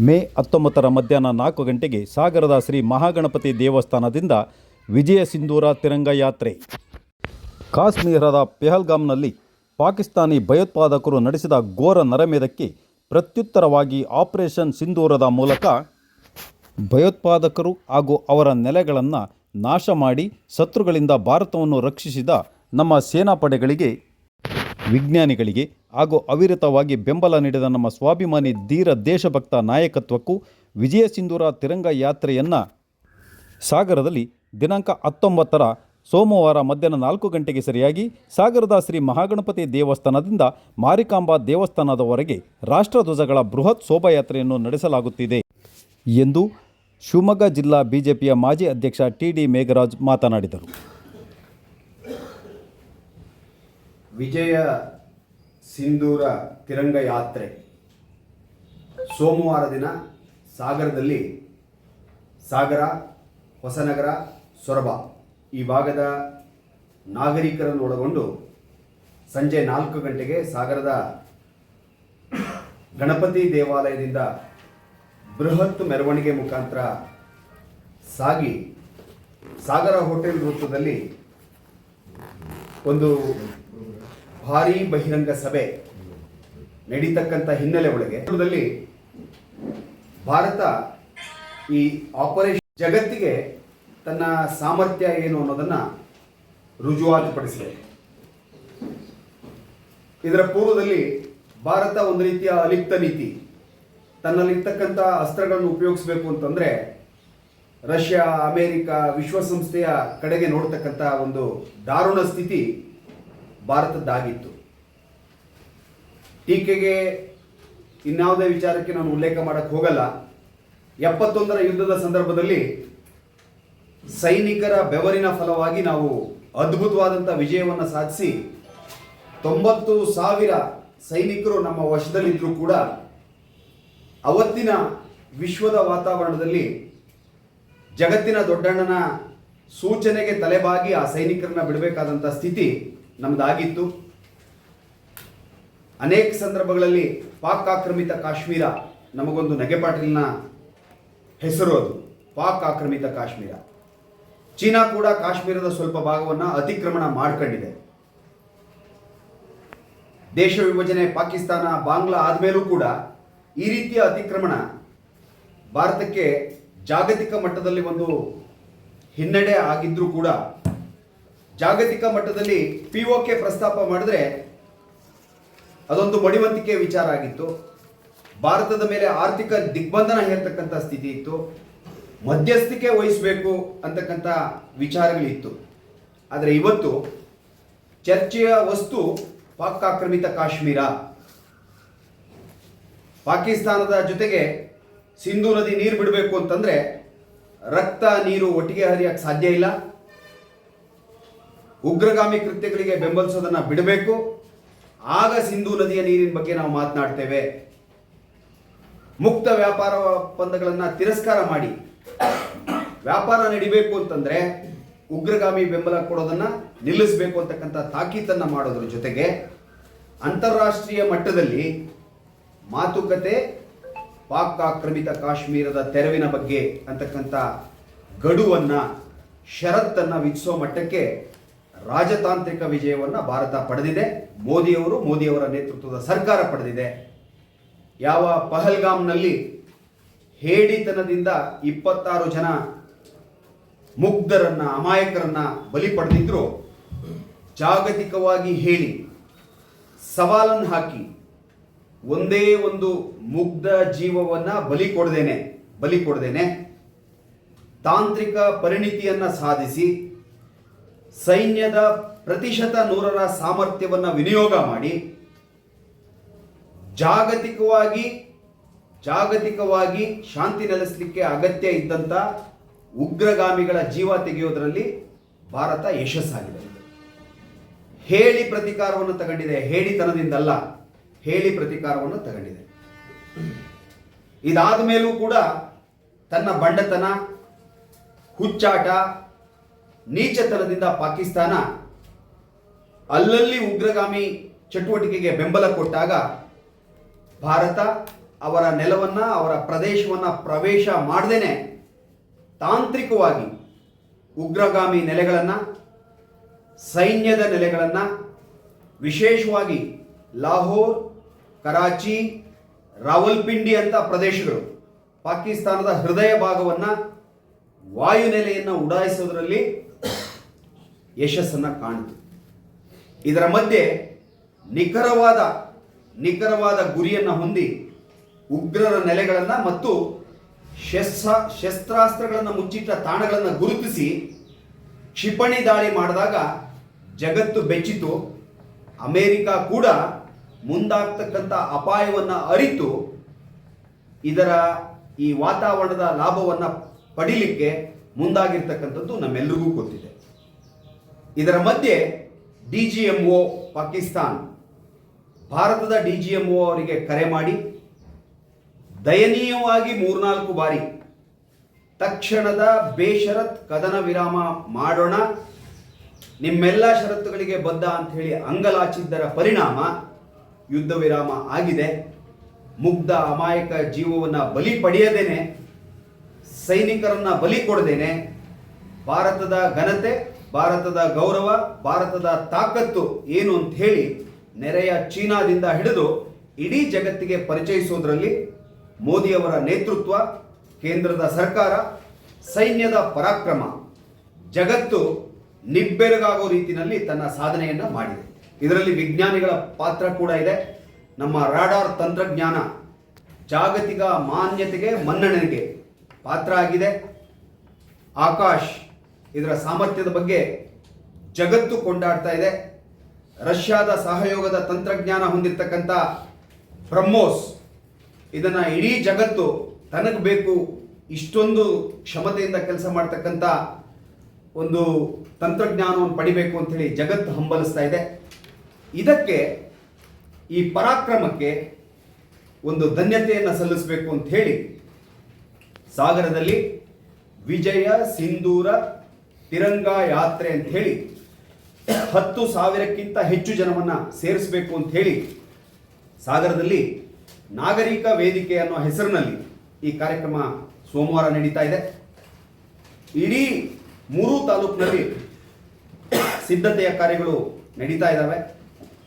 ಮೇ ಹತ್ತೊಂಬತ್ತರ ಮಧ್ಯಾಹ್ನ ನಾಲ್ಕು ಗಂಟೆಗೆ ಸಾಗರದ ಶ್ರೀ ಮಹಾಗಣಪತಿ ದೇವಸ್ಥಾನದಿಂದ ವಿಜಯ ಸಿಂಧೂರ ತಿರಂಗ ಯಾತ್ರೆ. ಕಾಶ್ಮೀರದ ಪೆಹಲ್ಗಾಮ್ನಲ್ಲಿ ಪಾಕಿಸ್ತಾನಿ ಭಯೋತ್ಪಾದಕರು ನಡೆಸಿದ ಘೋರ ನರಮೇಧಕ್ಕೆ ಪ್ರತ್ಯುತ್ತರವಾಗಿ ಆಪರೇಷನ್ ಸಿಂಧೂರದ ಮೂಲಕ ಭಯೋತ್ಪಾದಕರು ಹಾಗೂ ಅವರ ನೆಲೆಗಳನ್ನು ನಾಶ ಮಾಡಿ ಶತ್ರುಗಳಿಂದ ಭಾರತವನ್ನು ರಕ್ಷಿಸಿದ ನಮ್ಮ ಸೇನಾಪಡೆಗಳಿಗೆ ವಿಜ್ಞಾನಿಗಳಿಗೆ ಹಾಗೂ ಅವಿರತವಾಗಿ ಬೆಂಬಲ ನೀಡಿದ ನಮ್ಮ ಸ್ವಾಭಿಮಾನಿ ಧೀರ ದೇಶಭಕ್ತ ನಾಯಕತ್ವಕ್ಕೂ ವಿಜಯ ಸಿಂಧೂರ ತಿರಂಗ ಯಾತ್ರೆಯನ್ನು ಸಾಗರದಲ್ಲಿ ದಿನಾಂಕ ಹತ್ತೊಂಬತ್ತರ ಸೋಮವಾರ ಮಧ್ಯಾಹ್ನ ನಾಲ್ಕು ಗಂಟೆಗೆ ಸರಿಯಾಗಿ ಸಾಗರದ ಶ್ರೀ ಮಹಾಗಣಪತಿ ದೇವಸ್ಥಾನದಿಂದ ಮಾರಿಕಾಂಬಾ ದೇವಸ್ಥಾನದವರೆಗೆ ರಾಷ್ಟ್ರಧ್ವಜಗಳ ಬೃಹತ್ ಶೋಭಾಯಾತ್ರೆಯನ್ನು ನಡೆಸಲಾಗುತ್ತಿದೆ ಎಂದು ಶಿವಮೊಗ್ಗ ಜಿಲ್ಲಾ ಬಿಜೆಪಿಯ ಮಾಜಿ ಅಧ್ಯಕ್ಷ ಟಿ ಡಿ ಮೇಘರಾಜ್ ಮಾತನಾಡಿದರು. ವಿಜಯ ಸಿಂಧೂರ ತಿರಂಗ ಯಾತ್ರೆ. ಸೋಮವಾರ ದಿನ ಸಾಗರದಲ್ಲಿ ಸಾಗರ, ಹೊಸನಗರ, ಸೊರಬ ಈ ಭಾಗದ ನಾಗರಿಕರನ್ನು ಒಳಗೊಂಡು ಸಂಜೆ ನಾಲ್ಕು ಗಂಟೆಗೆ ಸಾಗರದ ಗಣಪತಿ ದೇವಾಲಯದಿಂದ ಬೃಹತ್ ಮೆರವಣಿಗೆ ಮುಖಾಂತರ ಸಾಗಿ ಸಾಗರ ಹೋಟೆಲ್ ವೃತ್ತದಲ್ಲಿ ಒಂದು ಭಾರೀ ಬಹಿರಂಗ ಸಭೆ ನಡೀತಕ್ಕಂಥ ಹಿನ್ನೆಲೆ ಒಳಗೆ ಭಾರತ ಈ ಆಪರೇಷನ್ ಜಗತ್ತಿಗೆ ತನ್ನ ಸಾಮರ್ಥ್ಯ ಏನು ಅನ್ನೋದನ್ನ ರುಜುವಾತುಪಡಿಸಿದೆ. ಇದರ ಪೂರ್ವದಲ್ಲಿ ಭಾರತ ಒಂದು ರೀತಿಯ ಅಲಿಪ್ತ ನೀತಿ. ತನ್ನಲ್ಲಿರ್ತಕ್ಕಂಥ ಅಸ್ತ್ರಗಳನ್ನು ಉಪಯೋಗಿಸಬೇಕು ಅಂತಂದ್ರೆ ರಷ್ಯಾ, ಅಮೇರಿಕ ವಿಶ್ವಸಂಸ್ಥೆಯ ಕಡೆಗೆ ನೋಡ್ತಕ್ಕಂಥ ಒಂದು ದಾರುಣ ಸ್ಥಿತಿ ಭಾರತದ್ದಾಗಿತ್ತು. ಟೀಕೆಗೆ ಇನ್ಯಾವುದೇ ವಿಚಾರಕ್ಕೆ ನಾನು ಉಲ್ಲೇಖ ಮಾಡಕ್ಕೆ ಹೋಗಲ್ಲ. ಎಪ್ಪತ್ತೊಂದರ ಯುದ್ಧದ ಸಂದರ್ಭದಲ್ಲಿ ಸೈನಿಕರ ಬೆವರಿನ ಫಲವಾಗಿ ನಾವು ಅದ್ಭುತವಾದಂಥ ವಿಜಯವನ್ನು ಸಾಧಿಸಿ ತೊಂಬತ್ತು ಸಾವಿರ ಸೈನಿಕರು ನಮ್ಮ ವಶದಲ್ಲಿದ್ದರೂ ಕೂಡ ಅವತ್ತಿನ ವಿಶ್ವದ ವಾತಾವರಣದಲ್ಲಿ ಜಗತ್ತಿನ ದೊಡ್ಡಣ್ಣನ ಸೂಚನೆಗೆ ತಲೆಬಾಗಿ ಆ ಸೈನಿಕರನ್ನ ಬಿಡಬೇಕಾದಂಥ ಸ್ಥಿತಿ ನಮ್ದಾಗಿತ್ತು. ಅನೇಕ ಸಂದರ್ಭಗಳಲ್ಲಿ ಪಾಕ್ ಆಕ್ರಮಿತ ಕಾಶ್ಮೀರ ನಮಗೊಂದು ನಗೆಪಾಟಲಿನ ಹೆಸರು ಅದು, ಪಾಕ್ ಆಕ್ರಮಿತ ಕಾಶ್ಮೀರ. ಚೀನಾ ಕೂಡ ಕಾಶ್ಮೀರದ ಸ್ವಲ್ಪ ಭಾಗವನ್ನು ಅತಿಕ್ರಮಣ ಮಾಡ್ಕೊಂಡಿದೆ. ದೇಶ ವಿಭಜನೆ, ಪಾಕಿಸ್ತಾನ, ಬಾಂಗ್ಲಾ ಆದಮೇಲೂ ಕೂಡ ಈ ರೀತಿಯ ಅತಿಕ್ರಮಣ ಭಾರತಕ್ಕೆ ಜಾಗತಿಕ ಮಟ್ಟದಲ್ಲಿ ಒಂದು ಹಿನ್ನಡೆ ಆಗಿದ್ರೂ ಕೂಡ ಜಾಗತಿಕ ಮಟ್ಟದಲ್ಲಿ ಪಿ ಕೆ ಪ್ರಸ್ತಾಪ ಮಾಡಿದ್ರೆ ಅದೊಂದು ಮಡಿವಂತಿಕೆ ವಿಚಾರ ಆಗಿತ್ತು. ಭಾರತದ ಮೇಲೆ ಆರ್ಥಿಕ ದಿಗ್ಬಂಧನ ಹೇರ್ತಕ್ಕಂಥ ಸ್ಥಿತಿ ಇತ್ತು. ಮಧ್ಯಸ್ಥಿಕೆ ವಹಿಸಬೇಕು ಅಂತಕ್ಕಂಥ ವಿಚಾರಗಳಿತ್ತು. ಆದರೆ ಇವತ್ತು ಚರ್ಚೆಯ ವಸ್ತು ಪಾಕ್ ಆಕ್ರಮಿತ ಕಾಶ್ಮೀರ. ಪಾಕಿಸ್ತಾನದ ಜೊತೆಗೆ ಸಿಂಧು ನದಿ ನೀರು ಬಿಡಬೇಕು ಅಂತಂದರೆ ರಕ್ತ, ನೀರು ಒಟ್ಟಿಗೆ ಹರಿಯಕ್ಕೆ ಸಾಧ್ಯ ಇಲ್ಲ. ಉಗ್ರಗಾಮಿ ಕೃತ್ಯಗಳಿಗೆ ಬೆಂಬಲಿಸೋದನ್ನ ಬಿಡಬೇಕು. ಆಗ ಸಿಂಧೂ ನದಿಯ ನೀರಿನ ಬಗ್ಗೆ ನಾವು ಮಾತನಾಡ್ತೇವೆ. ಮುಕ್ತ ವ್ಯಾಪಾರ ಒಪ್ಪಂದಗಳನ್ನು ತಿರಸ್ಕಾರ ಮಾಡಿ. ವ್ಯಾಪಾರ ನಡಿಬೇಕು ಅಂತಂದ್ರೆ ಉಗ್ರಗಾಮಿ ಬೆಂಬಲ ಕೊಡೋದನ್ನ ನಿಲ್ಲಿಸಬೇಕು ಅಂತಕ್ಕಂಥ ತಾಕೀತನ್ನ ಮಾಡೋದ್ರ ಜೊತೆಗೆ ಅಂತಾರಾಷ್ಟ್ರೀಯ ಮಟ್ಟದಲ್ಲಿ ಮಾತುಕತೆ, ಪಾಕ್ ಆಕ್ರಮಿತ ಕಾಶ್ಮೀರದ ತೆರವಿನ ಬಗ್ಗೆ ಅಂತಕ್ಕಂಥ ಗಡುವನ್ನ, ಷರತ್ತನ್ನು ವಿಧಿಸೋ ಮಟ್ಟಕ್ಕೆ ರಾಜತಾಂತ್ರಿಕ ವಿಜಯವನ್ನು ಭಾರತ ಪಡೆದಿದೆ. ಮೋದಿಯವರು ಮೋದಿಯವರ ನೇತೃತ್ವದ ಸರ್ಕಾರ ಪಡೆದಿದೆ. ಯಾವ ಪಹಲ್ಗಾಮ್ನಲ್ಲಿ ಹೇಡಿತನದಿಂದ ಇಪ್ಪತ್ತಾರು ಜನ ಮುಗ್ಧರನ್ನ, ಅಮಾಯಕರನ್ನ ಬಲಿ ಪಡೆದಿದ್ರು, ಜಾಗತಿಕವಾಗಿ ಹೇಳಿ ಸವಾಲನ್ನು ಹಾಕಿ ಒಂದೇ ಒಂದು ಮುಗ್ಧ ಜೀವವನ್ನ ಬಲಿ ಕೊಡದೇನೆ ಬಲಿ ಕೊಡದೇನೆ, ತಾಂತ್ರಿಕ ಪರಿಣಿತಿಯನ್ನ ಸಾಧಿಸಿ ಸೈನ್ಯದ ಪ್ರತಿಶತ ನೂರರ ಸಾಮರ್ಥ್ಯವನ್ನು ವಿನಿಯೋಗ ಮಾಡಿ, ಜಾಗತಿಕವಾಗಿ ಜಾಗತಿಕವಾಗಿ ಶಾಂತಿ ನೆಲೆಸಲಿಕ್ಕೆ ಅಗತ್ಯ ಇದ್ದಂಥ ಉಗ್ರಗಾಮಿಗಳ ಜೀವ ತೆಗೆಯೋದರಲ್ಲಿ ಭಾರತ ಯಶಸ್ಸಾಗಿದೆ. ಹೇಳಿ ಪ್ರತಿಕಾರವನ್ನು ತಗೊಂಡಿದೆ, ಹೇಳಿತನದಿಂದಲ್ಲ, ಹೇಳಿ ಪ್ರತಿಕಾರವನ್ನು ತಗೊಂಡಿದೆ. ಇದಾದ ಮೇಲೂ ಕೂಡ ತನ್ನ ಬಂಡತನ, ಹುಚ್ಚಾಟ ನೀಚತನದಿಂದ ಪಾಕಿಸ್ತಾನ ಅಲ್ಲಲ್ಲಿ ಉಗ್ರಗಾಮಿ ಚಟುವಟಿಕೆಗೆ ಬೆಂಬಲ ಕೊಟ್ಟಾಗ ಭಾರತ ಅವರ ನೆಲವನ್ನ, ಅವರ ಪ್ರದೇಶವನ್ನ ಪ್ರವೇಶ ಮಾಡದೇನೆ. ತಾಂತ್ರಿಕವಾಗಿ ಉಗ್ರಗಾಮಿ ನೆಲೆಗಳನ್ನು, ಸೈನ್ಯದ ನೆಲೆಗಳನ್ನು, ವಿಶೇಷವಾಗಿ ಲಾಹೋರ್, ಕರಾಚಿ, ರಾವಲ್ಪಿಂಡಿ ಅಂತ ಪ್ರದೇಶಗಳು ಪಾಕಿಸ್ತಾನದ ಹೃದಯ ಭಾಗವನ್ನು ವಾಯುನೆಲೆಯನ್ನು ಉಡಾಯಿಸೋದರಲ್ಲಿ ಯಶಸ್ಸನ್ನು ಕಾಣಿತು. ಇದರ ಮಧ್ಯೆ ನಿಖರವಾದ ನಿಖರವಾದ ಗುರಿಯನ್ನು ಹೊಂದಿ ಉಗ್ರರ ನೆಲೆಗಳನ್ನು ಮತ್ತು ಶಸ್ತ್ರ, ಶಸ್ತ್ರಾಸ್ತ್ರಗಳನ್ನು ಮುಚ್ಚಿಟ್ಟ ತಾಣಗಳನ್ನು ಗುರುತಿಸಿ ಕ್ಷಿಪಣಿ ದಾಳಿ ಮಾಡಿದಾಗ ಜಗತ್ತು ಬೆಚ್ಚಿತು. ಅಮೇರಿಕ ಕೂಡ ಮುಂದಾಗ್ತಕ್ಕಂಥ ಅಪಾಯವನ್ನು ಅರಿತು. ಇದರ ಈ ವಾತಾವರಣದ ಲಾಭವನ್ನು ಪಡಿಲಿಕ್ಕೆ ಮುಂದಾಗಿರ್ತಕ್ಕಂಥದ್ದು ನಮ್ಮೆಲ್ಲರಿಗೂ ಗೊತ್ತಿದೆ. ಇದರ ಮಧ್ಯೆ D G M O Pakistan. ಭಾರತದ ಡಿ ಜಿ ಎಂ ಒ ಅವರಿಗೆ ಕರೆ ಮಾಡಿ, ದಯನೀಯವಾಗಿ ಮೂರ್ನಾಲ್ಕು ಬಾರಿ ತಕ್ಷಣದ ಬೇಷರತ್ ಕದನ ವಿರಾಮ ಮಾಡೋಣ. ನಿಮ್ಮೆಲ್ಲ ಷರತ್ತುಗಳಿಗೆ ಬದ್ಧ ಅಂತ ಹೇಳಿ ಅಂಗಲಾಚಿದ್ದರ ಪರಿಣಾಮ ಯುದ್ಧ ವಿರಾಮ ಆಗಿದೆ. ಮುಗ್ಧ ಅಮಾಯಕ ಜೀವವನ್ನು ಬಲಿ ಪಡೆಯದೇನೆ, ಸೈನಿಕರನ್ನ ಬಲಿ ಕೊಡದೇನೆ, ಭಾರತದ ಘನತೆ ಭಾರತದ ಗೌರವ, ಭಾರತದ ತಾಕತ್ತು ಏನು ಅಂತ ಹೇಳಿ ನೆರೆಯ ಚೀನಾದಿಂದ ಹಿಡಿದು ಇಡೀ ಜಗತ್ತಿಗೆ ಪರಿಚಯಿಸೋದ್ರಲ್ಲಿ ಮೋದಿಯವರ ನೇತೃತ್ವ, ಕೇಂದ್ರದ ಸರ್ಕಾರ, ಸೈನ್ಯದ ಪರಾಕ್ರಮ, ಜಗತ್ತು ನಿಬ್ಬೆರಗಾಗೋ ರೀತಿಯಲ್ಲಿ ತನ್ನ ಸಾಧನೆಯನ್ನು ಮಾಡಿದೆ. ಇದರಲ್ಲಿ ವಿಜ್ಞಾನಿಗಳ ಪಾತ್ರ ಕೂಡ ಇದೆ. ನಮ್ಮ ರಾಡಾರ್ ತಂತ್ರಜ್ಞಾನ ಜಾಗತಿಕ ಮಾನ್ಯತೆಗೆ ಮನ್ನಣೆಗೆ ಪಾತ್ರ ಆಗಿದೆ. ಆಕಾಶ್ ಇದರ ಸಾಮರ್ಥ್ಯದ ಬಗ್ಗೆ ಜಗತ್ತು ಕೊಂಡಾಡ್ತಾ ಇದೆ. ರಷ್ಯಾದ ಸಹಯೋಗದ ತಂತ್ರಜ್ಞಾನ ಹೊಂದಿರತಕ್ಕಂಥ ಬ್ರಹ್ಮೋಸ್ ಇದನ್ನ ಇಡೀ ಜಗತ್ತು ತನಗೆ ಬೇಕು ಇಷ್ಟೊಂದು ಕ್ಷಮತೆಯಿಂದ ಕೆಲಸ ಮಾಡ್ತಕ್ಕಂಥ ಒಂದು ತಂತ್ರಜ್ಞಾನವನ್ನು ಪಡಿಬೇಕು ಅಂತ ಹೇಳಿ ಜಗತ್ತು ಹಂಬಲಿಸ್ತಾ ಇದೆ. ಇದಕ್ಕೆ ಈ ಪರಾಕ್ರಮಕ್ಕೆ ಒಂದು ಧನ್ಯತೆಯನ್ನು ಸಲ್ಲಿಸಬೇಕು ಅಂತ ಹೇಳಿ ಸಾಗರದಲ್ಲಿ ವಿಜಯ ಸಿಂಧೂರ ತಿರಂಗ ಯಾತ್ರೆ ಅಂತ ಹೇಳಿ ಹತ್ತು ಸಾವಿರಕ್ಕಿಂತ ಹೆಚ್ಚು ಜನವನ್ನು ಸೇರಿಸಬೇಕು ಅಂತ ಹೇಳಿ ಸಾಗರದಲ್ಲಿ ನಾಗರಿಕ ವೇದಿಕೆ ಅನ್ನೋ ಹೆಸರಿನಲ್ಲಿ ಈ ಕಾರ್ಯಕ್ರಮ ಸೋಮವಾರ ನಡೀತಾ ಇದೆ. ಇಡೀ ಮೂರು ತಾಲೂಕಿನಲ್ಲಿ ಸಿದ್ಧತೆಯ ಕಾರ್ಯಗಳು ನಡೀತಾ ಇದ್ದಾವೆ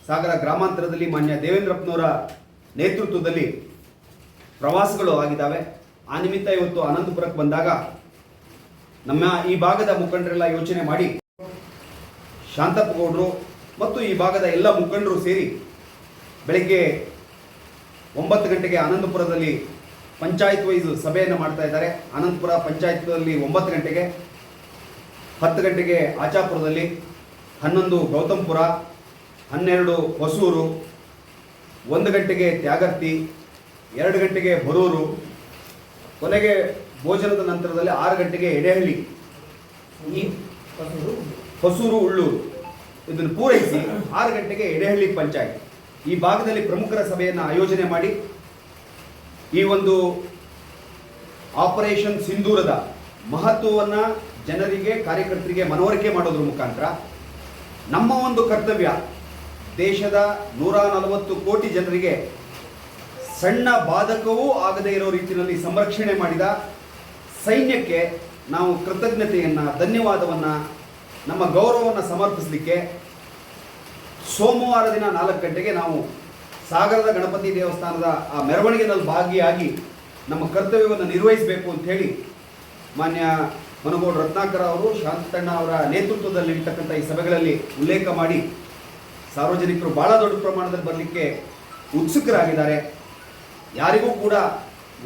ಸಾಗರ ಗ್ರಾಮಾಂತರದಲ್ಲಿ ಮಾನ್ಯ ದೇವೇಂದ್ರಪ್ಪನವರ ನೇತೃತ್ವದಲ್ಲಿ ಪ್ರವಾಸಗಳು ಆಗಿದ್ದಾವೆ. ಆ ನಿಮಿತ್ತ ಇವತ್ತು ಅನಂತಪುರಕ್ಕೆ ಬಂದಾಗ ನಮ್ಮ ಈ ಭಾಗದ ಮುಖಂಡರೆಲ್ಲ ಯೋಚನೆ ಮಾಡಿ. ಶಾಂತಪ್ಪ ಗೌಡರು ಮತ್ತು ಈ ಭಾಗದ ಎಲ್ಲ ಮುಖಂಡರು ಸೇರಿ ಬೆಳಗ್ಗೆ ಒಂಬತ್ತು ಗಂಟೆಗೆ ಆನಂದಪುರದಲ್ಲಿ ಪಂಚಾಯತ್ ವೈಸ್ ಸಭೆಯನ್ನು ಮಾಡ್ತಾ ಇದ್ದಾರೆ. ಆನಂದಪುರ ಪಂಚಾಯತ್ನಲ್ಲಿ ಒಂಬತ್ತು ಗಂಟೆಗೆ, ಹತ್ತು ಗಂಟೆಗೆ ಆಚಾಪುರದಲ್ಲಿ, ಹನ್ನೊಂದು ಗೌತಮ್ಪುರ, ಹನ್ನೆರಡು ಹೊಸೂರು, ಒಂದು ಗಂಟೆಗೆ ತ್ಯಾಗರ್ತಿ, ಎರಡು ಗಂಟೆಗೆ ಬರೂರು, ಕೊನೆಗೆ ಭೋಜನದ ನಂತರದಲ್ಲಿ ಆರು ಗಂಟೆಗೆ ಎಡೆಹಳ್ಳಿ, ಈ ಹೊಸೂರು ಉಳ್ಳೂರು ಇದನ್ನು ಪೂರೈಸಿ ಆರು ಗಂಟೆಗೆ ಎಡೆಹಳ್ಳಿ ಪಂಚಾಯತ್. ಈ ಭಾಗದಲ್ಲಿ ಪ್ರಮುಖರ ಸಭೆಯನ್ನು ಆಯೋಜನೆ ಮಾಡಿ ಈ ಒಂದು ಆಪರೇಷನ್ ಸಿಂಧೂರದ ಮಹತ್ವವನ್ನು ಜನರಿಗೆ, ಕಾರ್ಯಕರ್ತರಿಗೆ ಮನವರಿಕೆ ಮಾಡೋದ್ರ ಮುಖಾಂತರ ನಮ್ಮ ಒಂದು ಕರ್ತವ್ಯ ದೇಶದ ನೂರ ನಲವತ್ತು ಕೋಟಿ ಜನರಿಗೆ ಸಣ್ಣ ಬಾಧಕವೂ ಆಗದೇ ಇರೋ ರೀತಿಯಲ್ಲಿ ಸಂರಕ್ಷಣೆ ಮಾಡಿದ ಸೈನ್ಯಕ್ಕೆ ನಾವು ಕೃತಜ್ಞತೆಯನ್ನು, ಧನ್ಯವಾದವನ್ನು, ನಮ್ಮ ಗೌರವವನ್ನು ಸಮರ್ಪಿಸಲಿಕ್ಕೆ ಸೋಮವಾರ ದಿನ ನಾಲ್ಕು ಗಂಟೆಗೆ ನಾವು ಸಾಗರದ ಗಣಪತಿ ದೇವಸ್ಥಾನದ ಆ ಮೆರವಣಿಗೆನಲ್ಲಿ ಭಾಗಿಯಾಗಿ ನಮ್ಮ ಕರ್ತವ್ಯವನ್ನು ನಿರ್ವಹಿಸಬೇಕು ಅಂತ ಹೇಳಿ ಮಾನ್ಯ ಮನಗೋಡ್ ರತ್ನಾಕರ ಅವರು ಶಾಂತಣ್ಣ ಅವರ ನೇತೃತ್ವದಲ್ಲಿ ಇರ್ತಕ್ಕಂಥ ಈ ಸಭೆಗಳಲ್ಲಿ ಉಲ್ಲೇಖ ಮಾಡಿ ಸಾರ್ವಜನಿಕರು ಭಾಳ ದೊಡ್ಡ ಪ್ರಮಾಣದಲ್ಲಿ ಬರಲಿಕ್ಕೆ ಉತ್ಸುಕರಾಗಿದ್ದಾರೆ. ಯಾರಿಗೂ ಕೂಡ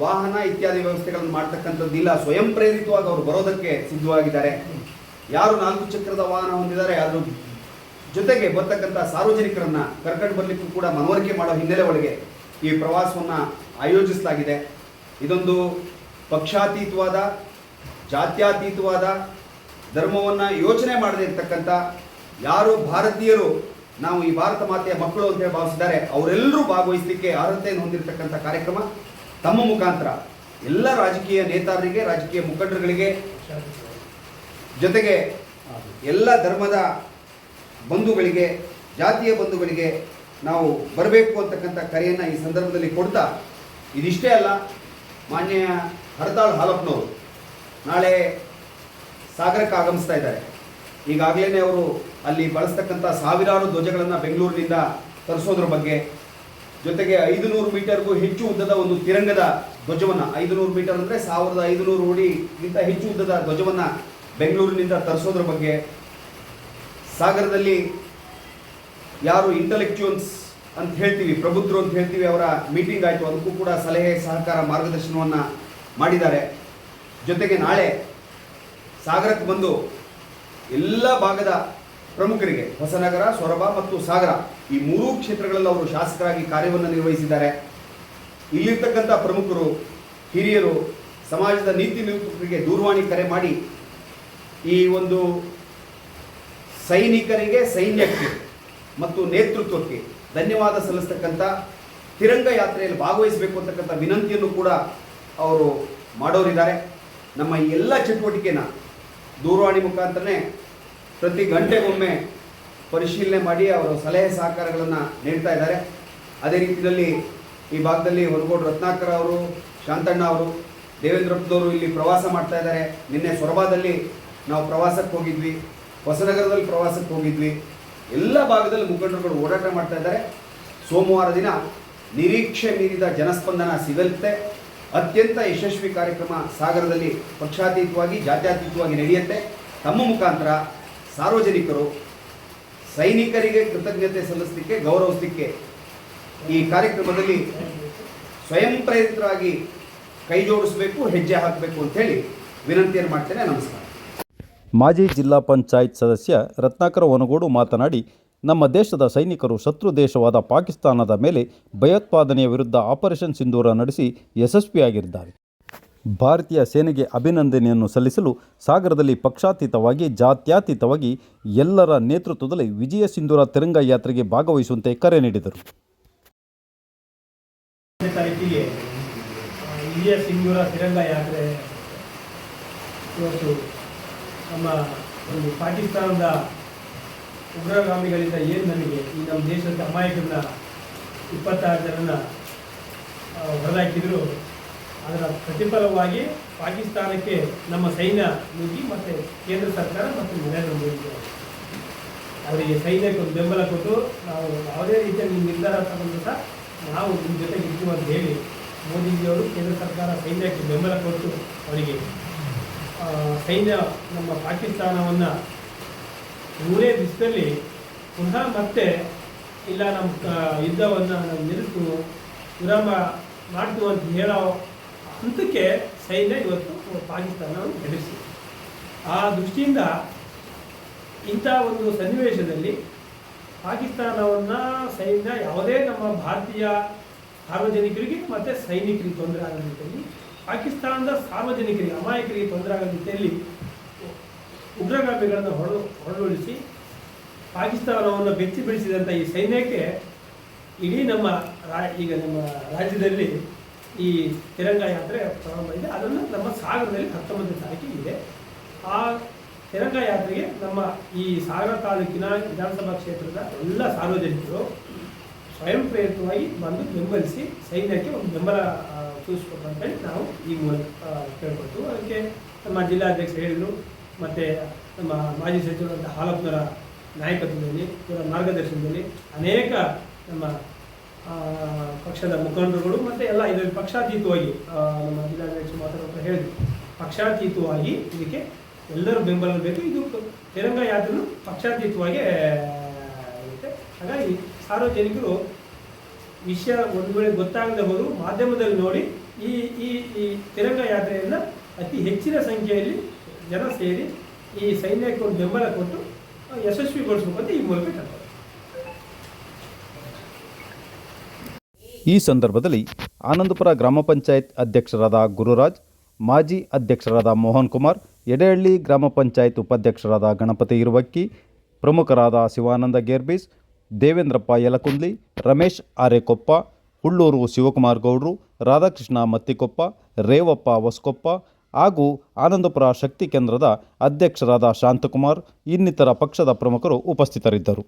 ವಾಹನ ಇತ್ಯಾದಿ ವ್ಯವಸ್ಥೆಗಳನ್ನು ಮಾಡ್ತಕ್ಕಂಥದ್ದಿಲ್ಲ ಸ್ವಯಂ ಪ್ರೇರಿತವಾಗಿ ಅವರು ಬರೋದಕ್ಕೆ ಸಿದ್ಧವಾಗಿದ್ದಾರೆ. ಯಾರು ನಾಲ್ಕು ಚಕ್ರದ ವಾಹನ ಹೊಂದಿದ್ದಾರೆ, ಅದ್ರ ಜೊತೆಗೆ ಬರ್ತಕ್ಕಂಥ ಸಾರ್ವಜನಿಕರನ್ನ ಕರ್ಕೊಂಡು ಬರಲಿಕ್ಕೂ ಕೂಡ ಮನವರಿಕೆ ಮಾಡೋ ಹಿನ್ನೆಲೆ ಒಳಗೆ ಈ ಪ್ರವಾಸವನ್ನು ಆಯೋಜಿಸಲಾಗಿದೆ. ಇದೊಂದು ಪಕ್ಷಾತೀತವಾದ, ಜಾತ್ಯಾತೀತವಾದ ಧರ್ಮವನ್ನು ಯೋಚನೆ ಮಾಡದೇ ಇರ್ತಕ್ಕಂಥ, ಯಾರು ಭಾರತೀಯರು ನಾವು ಈ ಭಾರತ ಮಾತೆಯ ಮಕ್ಕಳು ಅಂತ ಹೇಳಿ ಭಾವಿಸಿದ್ದಾರೆ, ಅವರೆಲ್ಲರೂ ಭಾಗವಹಿಸಲಿಕ್ಕೆ ಅರ್ಹತೆಯನ್ನು ಹೊಂದಿರತಕ್ಕಂಥ ಕಾರ್ಯಕ್ರಮ. ತಮ್ಮ ಮುಖಾಂತರ ಎಲ್ಲ ರಾಜಕೀಯ ನೇತಾರರಿಗೆ, ರಾಜಕೀಯ ಮುಖಂಡರುಗಳಿಗೆ ಜೊತೆಗೆ ಎಲ್ಲ ಧರ್ಮದ ಬಂಧುಗಳಿಗೆ, ಜಾತಿಯ ಬಂಧುಗಳಿಗೆ ನಾವು ಬರಬೇಕು ಅಂತಕ್ಕಂಥ ಕರೆಯನ್ನು ಈ ಸಂದರ್ಭದಲ್ಲಿ ಕೊಡ್ತಾ ಇದಿಷ್ಟೇ ಅಲ್ಲ, ಮಾನ್ಯ ಹರತಾಳ್ ಹಾಲಪ್ಪನವರು ನಾಳೆ ಸಾಗರಕ್ಕೆ ಆಗಮಿಸ್ತಾ ಇದ್ದಾರೆ. ಈಗಾಗಲೇ ಅವರು ಅಲ್ಲಿ ಬಳಸ್ತಕ್ಕಂಥ ಸಾವಿರಾರು ಧ್ವಜಗಳನ್ನು ಬೆಂಗಳೂರಿನಿಂದ ತರಿಸೋದ್ರ ಬಗ್ಗೆ ಜೊತೆಗೆ ಐದು ನೂರು ಮೀಟರ್ಗೂ ಹೆಚ್ಚು ಉದ್ದದ ಒಂದು ತಿರಂಗದ ಧ್ವಜವನ್ನು ಐದು ನೂರು ಮೀಟರ್ ಅಂದರೆ ಸಾವಿರದ ಐದುನೂರು ಅಡಿಗಿಂತ ಹೆಚ್ಚು ಉದ್ದದ ಧ್ವಜವನ್ನು ಬೆಂಗಳೂರಿನಿಂದ ತರಿಸೋದ್ರ ಬಗ್ಗೆ. ಸಾಗರದಲ್ಲಿ ಯಾರು ಇಂಟಲೆಕ್ಚುಯಲ್ಸ್ ಅಂತ ಹೇಳ್ತೀವಿ, ಪ್ರಬುದ್ಧರು ಅಂತ ಹೇಳ್ತೀವಿ ಅವರ ಮೀಟಿಂಗ್ ಆಯಿತು, ಅದಕ್ಕೂ ಕೂಡ ಸಲಹೆ ಸಹಕಾರ ಮಾರ್ಗದರ್ಶನವನ್ನು ಮಾಡಿದ್ದಾರೆ. ಜೊತೆಗೆ ನಾಳೆ ಸಾಗರಕ್ಕೆ ಬಂದು ಎಲ್ಲ ಭಾಗದ ಪ್ರಮುಖರಿಗೆ ಹೊಸನಗರ, ಸೊರಬ ಮತ್ತು ಸಾಗರ ಈ ಮೂರೂ ಕ್ಷೇತ್ರಗಳಲ್ಲಿ ಅವರು ಶಾಸಕರಾಗಿ ಕಾರ್ಯವನ್ನು ನಿರ್ವಹಿಸಿದ್ದಾರೆ. ಇಲ್ಲಿರ್ತಕ್ಕಂಥ ಪ್ರಮುಖರು, ಹಿರಿಯರು, ಸಮಾಜದ ನೀತಿ ನಿರೂಪಕರಿಗೆ ದೂರವಾಣಿ ಕರೆ ಮಾಡಿ ಈ ಒಂದು ಸೈನಿಕರಿಗೆ, ಸೈನ್ಯಕ್ಕೆ ಮತ್ತು ನೇತೃತ್ವಕ್ಕೆ ಧನ್ಯವಾದ ಸಲ್ಲಿಸ್ತಕ್ಕಂಥ ತಿರಂಗ ಯಾತ್ರೆಯಲ್ಲಿ ಭಾಗವಹಿಸಬೇಕು ಅಂತಕ್ಕಂಥ ವಿನಂತಿಯನ್ನು ಕೂಡ ಅವರು ಮಾಡೋರಿದ್ದಾರೆ. ನಮ್ಮ ಎಲ್ಲ ಚಟುವಟಿಕೆನ ದೂರವಾಣಿ ಮುಖಾಂತರನೇ ಪ್ರತಿ ಗಂಟೆಗೊಮ್ಮೆ ಪರಿಶೀಲನೆ ಮಾಡಿ ಅವರು ಸಲಹೆ ಸಹಕಾರಗಳನ್ನು ನೀಡ್ತಾ ಇದ್ದಾರೆ. ಅದೇ ರೀತಿಯಲ್ಲಿ ಈ ಭಾಗದಲ್ಲಿ ಹೊರಗೋಡು ರತ್ನಾಕರ್ ಅವರು, ಶಾಂತಣ್ಣ ಅವರು, ದೇವೇಂದ್ರಪ್ಪದವರು ಇಲ್ಲಿ ಪ್ರವಾಸ ಮಾಡ್ತಾ ಇದ್ದಾರೆ. ನಿನ್ನೆ ಸೊರಬಾದಲ್ಲಿ ನಾವು ಪ್ರವಾಸಕ್ಕೆ ಹೋಗಿದ್ವಿ, ಹೊಸನಗರದಲ್ಲಿ ಪ್ರವಾಸಕ್ಕೆ ಹೋಗಿದ್ವಿ. ಎಲ್ಲ ಭಾಗದಲ್ಲಿ ಮುಖಂಡರುಗಳು ಓಡಾಟ ಮಾಡ್ತಾ ಇದ್ದಾರೆ. ಸೋಮವಾರ ದಿನ ನಿರೀಕ್ಷೆ ಮೀರಿದ ಜನಸ್ಪಂದನ ಸಿಗಲಿದೆ ಅತ್ಯಂತ ಯಶಸ್ವಿ ಕಾರ್ಯಕ್ರಮ ಸಾಗರದಲ್ಲಿ ಪಕ್ಷಾತೀತವಾಗಿ, ಜಾತ್ಯತೀತವಾಗಿ ನಡೆಯುತ್ತೆ. ತಮ್ಮ ಮುಖಾಂತರ ಸಾರ್ವಜನಿಕರು ಸೈನಿಕರಿಗೆ ಕೃತಜ್ಞತೆ ಸಲ್ಲಿಸಲಿಕ್ಕೆ, ಗೌರವಿಸಲಿಕ್ಕೆ ಈ ಕಾರ್ಯಕ್ರಮದಲ್ಲಿ ಸ್ವಯಂ ಪ್ರೇರಿತರಾಗಿ ಕೈ ಜೋಡಿಸಬೇಕು, ಹೆಜ್ಜೆ ಹಾಕಬೇಕು ಅಂತೇಳಿ ವಿನಂತಿಯನ್ನು ಮಾಡ್ತೇನೆ. ನಮಸ್ಕಾರ. ಮಾಜಿ ಜಿಲ್ಲಾ ಪಂಚಾಯತ್ ಸದಸ್ಯ ರತ್ನಾಕರ ವನಗೋಡು ಮಾತನಾಡಿ, ನಮ್ಮ ದೇಶದ ಸೈನಿಕರು ಶತ್ರು ದೇಶವಾದ ಪಾಕಿಸ್ತಾನದ ಮೇಲೆ ಭಯೋತ್ಪಾದನೆಯ ವಿರುದ್ಧ ಆಪರೇಷನ್ ಸಿಂಧೂರ ನಡೆಸಿ ಯಶಸ್ವಿಯಾಗಿದ್ದಾರೆ. ಭಾರತೀಯ ಸೇನೆಗೆ ಅಭಿನಂದನೆಯನ್ನು ಸಲ್ಲಿಸಲು ಸಾಗರದಲ್ಲಿ ಪಕ್ಷಾತೀತವಾಗಿ, ಜಾತ್ಯಾತೀತವಾಗಿ ಎಲ್ಲರ ನೇತೃತ್ವದಲ್ಲಿ ವಿಜಯ ಸಿಂಧೂರ ತಿರಂಗ ಯಾತ್ರೆಗೆ ಭಾಗವಹಿಸುವಂತೆ ಕರೆ ನೀಡಿದರು. ವಿಜಯ ಸಿಂಧೂರ ತಿರಂಗ ಯಾತ್ರೆ ಇವತ್ತು ನಮ್ಮ ಒಂದು ಪಾಕಿಸ್ತಾನದ ಉಗ್ರಗಾಮಿಗಳಿಂದ ಏನು ನಮಗೆ ಈ ನಮ್ಮ ದೇಶದ ಅಮಾಯಕರನ್ನ ಇಪ್ಪತ್ತಾರು ಜನನ ಹೊರದಾಕಿದ್ರು ಅದರ ಪ್ರತಿಫಲವಾಗಿ ಪಾಕಿಸ್ತಾನಕ್ಕೆ ನಮ್ಮ ಸೈನ್ಯ ನುಗ್ಗಿ ಮತ್ತು ಕೇಂದ್ರ ಸರ್ಕಾರ ಮತ್ತು ನರೇಂದ್ರ ಮೋದಿ ಅವರು ಅವರಿಗೆ ಸೈನ್ಯಕ್ಕೆ ಒಂದು ಬೆಂಬಲ ಕೊಟ್ಟು ನಾವು ಯಾವುದೇ ರೀತಿಯ ನಿಮ್ಮ ನಿರ್ಧಾರ ತಗೊಂಡು ಸಹ ನಾವು ನಿಮ್ಮ ಜೊತೆಗೆ ಇರ್ತೀವಿ ಅಂತ ಹೇಳಿ ಮೋದಿಜಿಯವರು ಕೇಂದ್ರ ಸರ್ಕಾರ ಸೈನ್ಯಕ್ಕೆ ಬೆಂಬಲ ಕೊಟ್ಟು ಅವರಿಗೆ ಸೈನ್ಯ ನಮ್ಮ ಪಾಕಿಸ್ತಾನವನ್ನು ಮೂರೇ ದಿವಸದಲ್ಲಿ ಪುನಃ ಮತ್ತೆ ಇಲ್ಲ ನಮ್ಮ ಯುದ್ಧವನ್ನು ನಿಲ್ಲಿಸು ವಿರಾಮ ಮಾಡ್ತು ಅಂತ ಹೇಳೋ ಹಂತಕ್ಕೆ ಸೈನ್ಯ ಇವತ್ತು ಪಾಕಿಸ್ತಾನವನ್ನು ಎದುರಿಸಿದೆ. ಆ ದೃಷ್ಟಿಯಿಂದ ಇಂಥ ಒಂದು ಸನ್ನಿವೇಶದಲ್ಲಿ ಪಾಕಿಸ್ತಾನವನ್ನು ಸೈನ್ಯ ಯಾವುದೇ ನಮ್ಮ ಭಾರತೀಯ ಸಾರ್ವಜನಿಕರಿಗೆ ಮತ್ತು ಸೈನಿಕರಿಗೆ ತೊಂದರೆ ಆಗೋ ರೀತಿಯಲ್ಲಿ ಪಾಕಿಸ್ತಾನದ ಸಾರ್ವಜನಿಕರಿಗೆ, ಅಮಾಯಕರಿಗೆ ತೊಂದರೆ ಆಗೋ ರೀತಿಯಲ್ಲಿ ಉಗ್ರಗಾಮಿಗಳನ್ನು ಹೊರ ಹೊರಳುಳಿಸಿ ಪಾಕಿಸ್ತಾನವನ್ನು ಬೆಚ್ಚಿ ಬೆಳೆಸಿದಂಥ ಈ ಸೈನ್ಯಕ್ಕೆ ಇಡೀ ನಮ್ಮ ರಾ, ಈಗ ನಮ್ಮ ರಾಜ್ಯದಲ್ಲಿ ಈ ತಿರಂಗ ಯಾತ್ರೆ ಪ್ರಾರಂಭ ಇದೆ. ಅದನ್ನು ನಮ್ಮ ಸಾಗರದಲ್ಲಿ ಹತ್ತೊಂಬತ್ತನೇ ತಾರೀಕಿಗೆ ಇದೆ. ಆ ತಿರಂಗ ಯಾತ್ರೆಗೆ ನಮ್ಮ ಈ ಸಾಗರ ತಾಲೂಕಿನ ವಿಧಾನಸಭಾ ಕ್ಷೇತ್ರದ ಎಲ್ಲ ಸಾರ್ವಜನಿಕರು ಸ್ವಯಂ ಪ್ರೇರಿತವಾಗಿ ಬಂದು ಬೆಂಬಲಿಸಿ ಸೈನ್ಯಕ್ಕೆ ಒಂದು ಬೆಂಬಲ ಸೂಚಿಸ್ಕೊಂಡು ನಾವು ಈ ಮೂಲಕ ಕೇಳ್ಕೊಳ್ತೀವಿ. ಕೇಳ್ಕೊಳ್ತು ಅದಕ್ಕೆ ನಮ್ಮ ಜಿಲ್ಲಾಧ್ಯಕ್ಷ ಹೇಳಿದರು, ಮತ್ತು ನಮ್ಮ ಮಾಜಿ ಸಚಿವರಾದಂಥ ಹಾಲಪ್ಪನವರ ನಾಯಕತ್ವದಲ್ಲಿ ಇವರ ಮಾರ್ಗದರ್ಶನದಲ್ಲಿ ಅನೇಕ ನಮ್ಮ ಪಕ್ಷದ ಮುಖಂಡರುಗಳು ಮತ್ತು ಎಲ್ಲ ಇದು ಪಕ್ಷಾತೀತವಾಗಿ ನಮ್ಮ ಜಿಲ್ಲಾಧ್ಯಕ್ಷ ಮಾತಾಡೋದು ಹೇಳಿದ್ರು. ಪಕ್ಷಾತೀತವಾಗಿ ಇದಕ್ಕೆ ಎಲ್ಲರೂ ಬೆಂಬಲ ಬೇಕು. ಇದು ತಿರಂಗ ಯಾತ್ರೂ ಪಕ್ಷಾತೀತವಾಗಿ ಇರುತ್ತೆ. ಹಾಗಾಗಿ ಸಾರ್ವಜನಿಕರು ವಿಷಯ ಒಂದು ವೇಳೆ ಗೊತ್ತಾಗದೆ ಮಾಧ್ಯಮದಲ್ಲಿ ನೋಡಿ ಈ ಈ ಈ ತಿರಂಗ ಯಾತ್ರೆಯನ್ನು ಅತಿ ಹೆಚ್ಚಿನ ಸಂಖ್ಯೆಯಲ್ಲಿ ಜನ ಸೇರಿ ಈ ಸೈನ್ಯಕ್ಕೆ ಒಂದು ಬೆಂಬಲ ಕೊಟ್ಟು ಯಶಸ್ವಿಗೊಳಿಸಬೇಕಂತ ಈ ಮೂಲಕ ಈ ಸಂದರ್ಭದಲ್ಲಿ ಆನಂದಪುರ ಗ್ರಾಮ ಪಂಚಾಯತ್ ಅಧ್ಯಕ್ಷರಾದ ಗುರುರಾಜ್, ಮಾಜಿ ಅಧ್ಯಕ್ಷರಾದ ಮೋಹನ್ ಕುಮಾರ್, ಎಡೆಹಳ್ಳಿ ಗ್ರಾಮ ಪಂಚಾಯತ್ ಉಪಾಧ್ಯಕ್ಷರಾದ ಗಣಪತಿ ಇರುವಕ್ಕಿ, ಪ್ರಮುಖರಾದ ಶಿವಾನಂದ ಗೇರ್ಬೀಸ್, ದೇವೇಂದ್ರಪ್ಪ ಯಲಕುಂದ್ಲಿ, ರಮೇಶ್ ಆರೆಕೊಪ್ಪ, ಹುಳ್ಳೂರು ಶಿವಕುಮಾರ್ ಗೌಡ್ರು, ರಾಧಾಕೃಷ್ಣ ಮತ್ತಿಕೊಪ್ಪ, ರೇವಪ್ಪ ಹೊಸಕೊಪ್ಪ ಹಾಗೂ ಆನಂದಪುರ ಶಕ್ತಿ ಕೇಂದ್ರದ ಅಧ್ಯಕ್ಷರಾದ ಶಾಂತಕುಮಾರ್, ಇನ್ನಿತರ ಪಕ್ಷದ ಪ್ರಮುಖರು ಉಪಸ್ಥಿತರಿದ್ದರು.